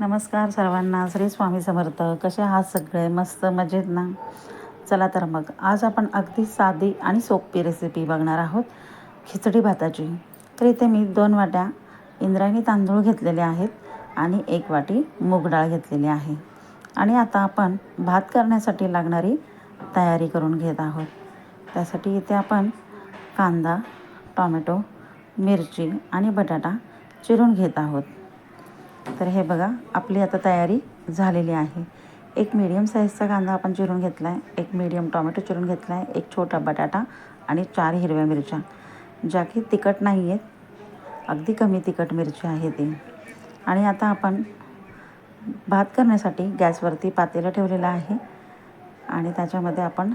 नमस्कार सर्वांना. श्री स्वामी समर्थ. कसे आहात सगळे? मस्त मजेत ना? चला तर मग. आज आपण अगदी साधी आणि सोपी रेसिपी बघणार आहोत. खिचडी भाताची. तर इथे मी दोन वाट्या इंद्रायणी तांदूळ घेतलेले आहेत आणि एक वाटी मूग डाळ घेतलेली आहे. आणि आता आपण भात करण्यासाठी लागणारी तयारी करून घेत आहोत. त्यासाठी इथे आपण कांदा टॉमॅटो मिरची आणि बटाटा चिरून घेत आहोत. तर हे बघा आपली आता तयारी झालेली आहे. एक मीडियम साईजचा कांदा आपण चिरून घेतला आहे एक मीडियम टॉमॅटो चिरून घेतला आहे एक छोटा बटाटा आणि चार हिरव्या मिरच्या. ज्या की तिखट नाही आहेत अगदी कमी तिखट मिरची आहे ती. आणि आता आपण भात करण्यासाठी गॅसवरती पातेलं ठेवलेलं आहे. आणि त्याच्यामध्ये आपण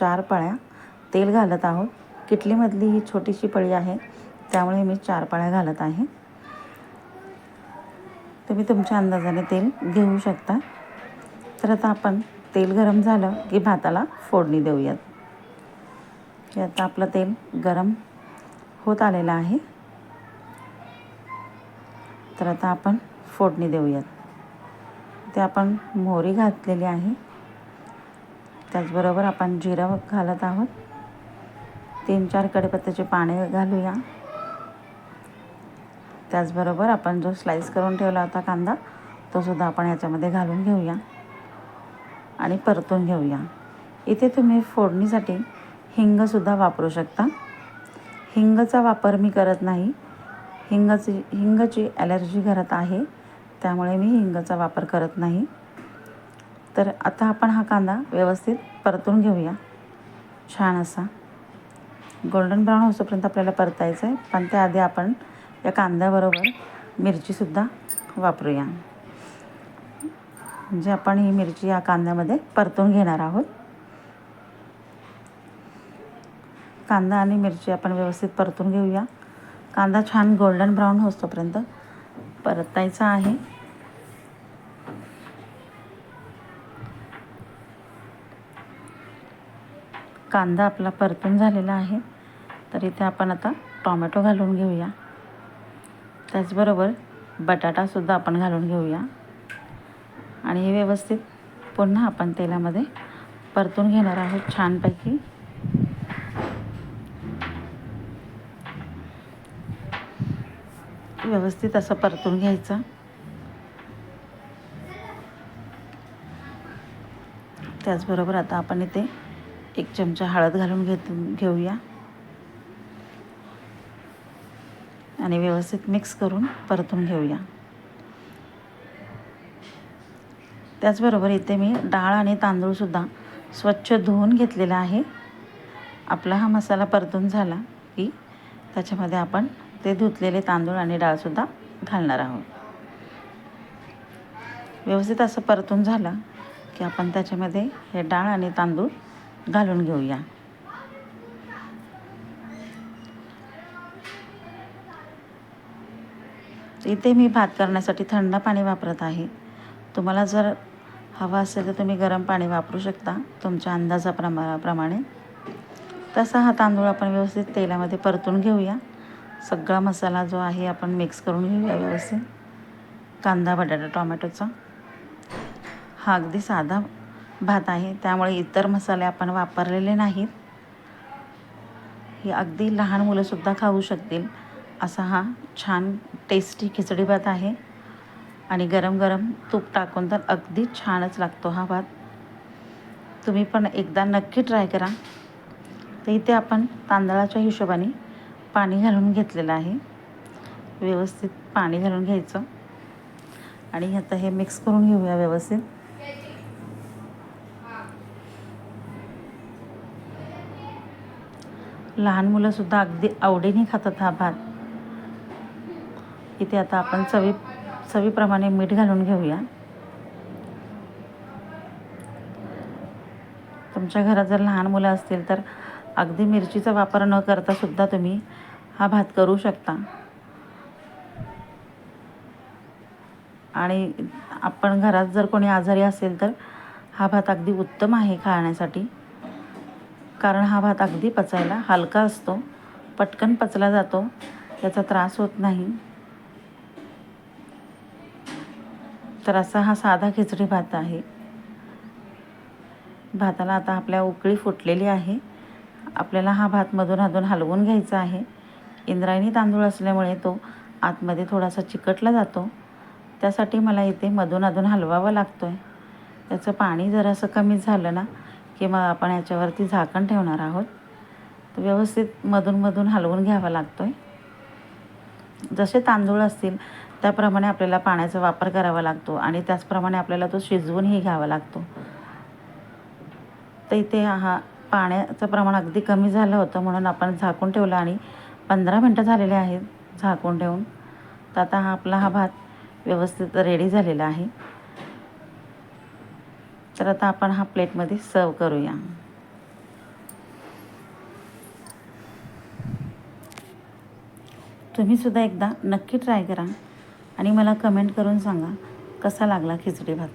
चार पळ्या तेल घालत आहोत. किटलीमधली ही छोटीशी पळी आहे त्यामुळे मी चार पळ्या घालत आहे. तुम्ही तुमच्या अंदाजाने तेल घेऊ शकता. तर आता आपण तेल गरम झालं की भाताला फोडणी देऊयात. की आता आपलं तेल गरम होत आलेलं आहे. तर आता आपण फोडणी देऊयात. ते आपण मोहरी घातलेली आहे. त्याचबरोबर आपण जिरं घालत आहोत. तीन चार कडीपत्त्याचे पाने घालूया. त्याचबरोबर आपण जो स्लाईस करून ठेवला होता कांदा तो सुद्धा आपण याच्यामध्ये घालून घेऊया आणि परतून घेऊया. इथे तुम्ही फोडणीसाठी हिंगसुद्धा वापरू शकता. हिंगचा वापर मी करत नाही. हिंगाची हिंगाची ॲलर्जी घरात आहे त्यामुळे मी हिंगाचा वापर करत नाही. तर आता आपण हा कांदा व्यवस्थित परतून घेऊया. छान असा. गोल्डन ब्राऊन होसोपर्यंत आपल्याला परतायचं आहे पण त्याआधी आपण या कांद्याबरोबर मिरचीसुद्धा वापरूया. म्हणजे आपण ही मिरची या कांद्यामध्ये परतून घेणार आहोत. कांदा आणि मिरची आपण व्यवस्थित परतून घेऊया. कांदा छान गोल्डन ब्राऊन होतोपर्यंत परतायचा आहे. कांदा आपला परतून झालेला आहे. तर इथे आपण आता टॉमॅटो घालून घेऊया. त्याचबरोबर बटाटासुद्धा आपण घालून घेऊया. आणि हे व्यवस्थित पुन्हा आपण तेलामध्ये परतून घेणार आहोत छानपैकी. व्यवस्थित असं परतून घ्यायचं. त्याचबरोबर आता आपण इथे एक चमचा हळद घालून घेत घेऊया. आणि व्यवस्थित मिक्स करून परतून घेऊया. त्याचबरोबर इथे मी डाळ आणि तांदूळसुद्धा स्वच्छ धुवून घेतलेला आहे. आपला हा मसाला परतून झाला की त्याच्यामध्ये आपण ते धुतलेले तांदूळ आणि डाळसुद्धा घालणार आहोत. व्यवस्थित असं परतून झालं की आपण त्याच्यामध्ये हे डाळ आणि तांदूळ घालून घेऊया. इथे मी भात करण्यासाठी थंड पाणी वापरत आहे. तुम्हाला जर हवा असेल तर तुम्ही गरम पाणी वापरू शकता तुमच्या अंदाजाप्रमा प्रमाणे तसा हा तांदूळ आपण व्यवस्थित तेलामध्ये परतून घेऊया. सगळा मसाला जो आहे आपण मिक्स करून घेऊया व्यवस्थित. कांदा बटाटा टोमॅटोचा. हा अगदी साधा भात आहे. त्यामुळे इतर मसाले आपण वापरलेले नाहीत. ही अगदी लहान मुलंसुद्धा खाऊ शकतील. असा हा छान टेस्टी खिचडी भात आहे. आणि गरम गरम तूप टाकून तर अगदी छानच लागतो हा भात. तुम्ही पण एकदा नक्की ट्राय करा. तर इथे आपण तांदळाच्या हिशोबाने पाणी घालून घेतलेलं आहे. व्यवस्थित पाणी घालून घ्यायचं. आणि आता हे मिक्स करून घेऊया व्यवस्थित. लहान मुलंसुद्धा अगदी आवडीने खातात हा भात. इथे आता आपण चवी चवीप्रमाणे मीठ घालून घेऊया. तुमच्या घरात जर लहान मुलं असतील तर अगदी मिरचीचा वापर न करता सुद्धा तुम्ही हा भात करू शकता. आणि आपण घरात जर कोणी आजारी असेल तर हा भात अगदी उत्तम आहे खाण्यासाठी. कारण हा भात अगदी पचायला हलका असतो पटकन पचला जातो त्याचा त्रास होत नाही. तर असा हा साधा खिचडी भात आहे. भाताला आता आपल्या उकळी फुटलेली आहे. आपल्याला हा भात मधून अधून हलवून घ्यायचा आहे. इंद्रायणी तांदूळ असल्यामुळे तो आतमध्ये थोडासा चिकटला जातो. त्यासाठी मला इथे मधून अधून हलवावं लागतो आहे त्याचं पाणी जरासं कमी झालं ना की मग आपण याच्यावरती झाकण ठेवणार आहोत. तर व्यवस्थित मधून मधून हलवून घ्यावा लागतो आहे जसे तांदूळ असतील त्याप्रमाणे आपल्याला पाण्याचा वापर करावा लागतो आणि त्याचप्रमाणे आपल्याला तो शिजवूनही घ्यावा लागतो. तर इथे हा पाण्याचं प्रमाण अगदी कमी झालं होतं म्हणून आपण झाकून ठेवलं आणि पंधरा मिनटं झालेले आहेत झाकून ठेवून. तर आता हा आपला हा भात व्यवस्थित रेडी झालेला आहे. तर आता आपण हा प्लेटमध्ये सर्व करूया. तुम्हीसुद्धा एकदा नक्की ट्राय करा. आणि मला कमेंट करून सांगा कसा लागला खिचडी भात?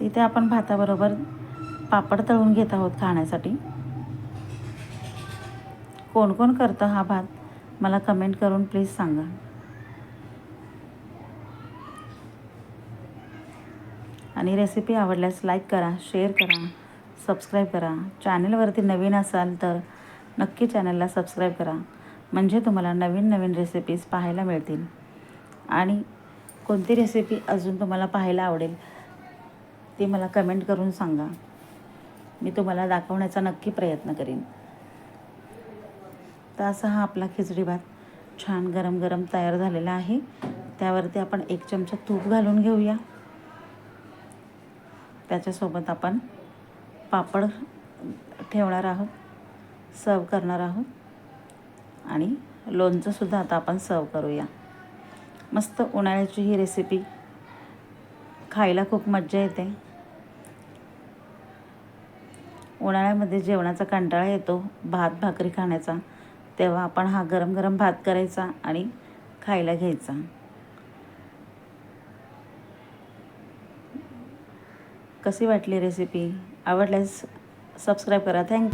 तिथे आपण भाताबरोबर पापड तळून घेत आहोत खाण्यासाठी. कोण कोण करतं हा भात मला कमेंट करून प्लीज सांगा. आणि रेसिपी आवडल्यास लाईक करा शेअर करा सबस्क्राईब करा. चॅनलवरती नवीन असाल तर नक्की चॅनलला सबस्क्राईब करा. म्हणजे तुम्हाला नवीन नवीन रेसिपीज पाहायला मिळतील. आणि कोणती रेसिपी अजून तुम्हाला पाहायला आवडेल ती मला कमेंट करून सांगा. मी तुम्हाला दाखवण्याचा नक्की प्रयत्न करीन. तर असा हा आपला खिचडी भात छान गरम गरम तयार झालेला आहे. त्यावरती आपण एक चमचा तूप घालून घेऊया. त्याच्यासोबत आपण पापड ठेवणार आहोत सर्व करणार आहोत. आणि लोणचंसुद्धा आता आपण सर्व करूया. मस्त उन्हाळ्याची ही रेसिपी खायला खूप मज्जा येते. उन्हाळ्यामध्ये जेवणाचा कंटाळा येतो भात भाकरी खाण्याचा. तेव्हा आपण हा गरम गरम भात करायचा आणि खायला घ्यायचा. कशी वाटली रेसिपी आवडल्यास सबस्क्राईब करा. थँक्यू